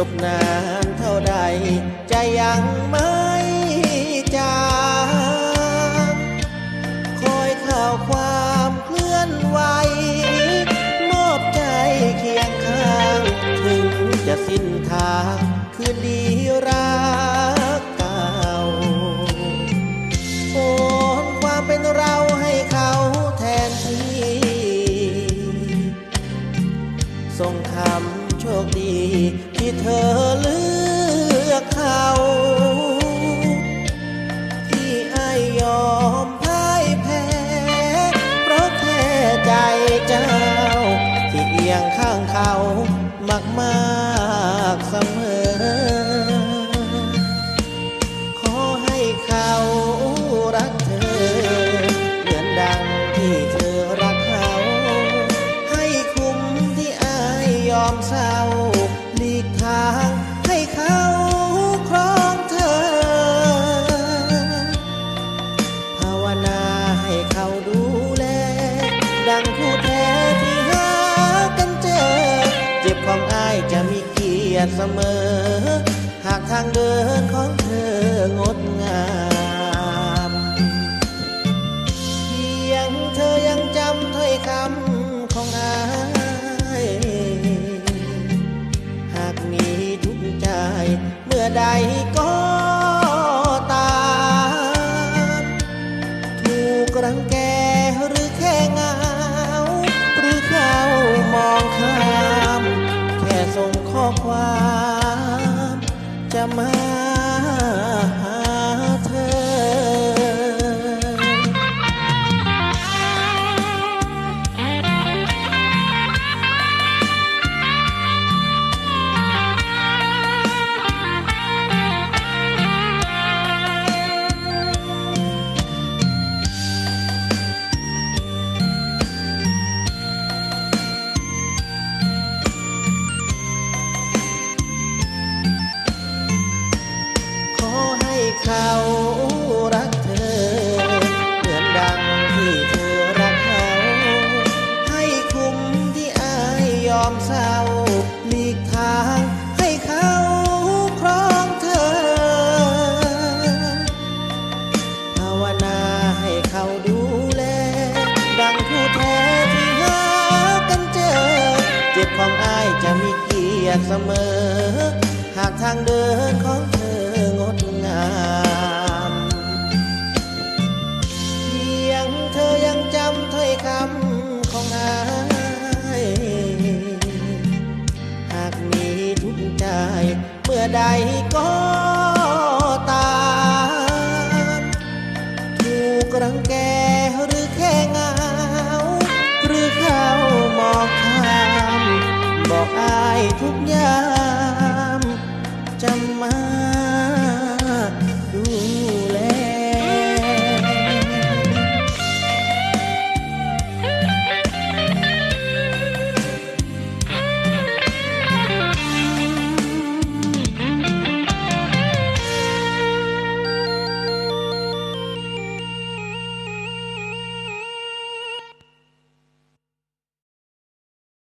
จบนานเท่าใดจะยังไม่จางคอยข่าวความเคลื่อนไหวมอบใจเคียงข้าง ถึงจะสิ้นทางคืนดีรักเก่าโอนความเป็นเรา เสมอ หากทางเดินของเธองด My. ของอ้ายจะมีเกียรติเสมอ หากทางเดินของ บอกอายทุกยามจำมา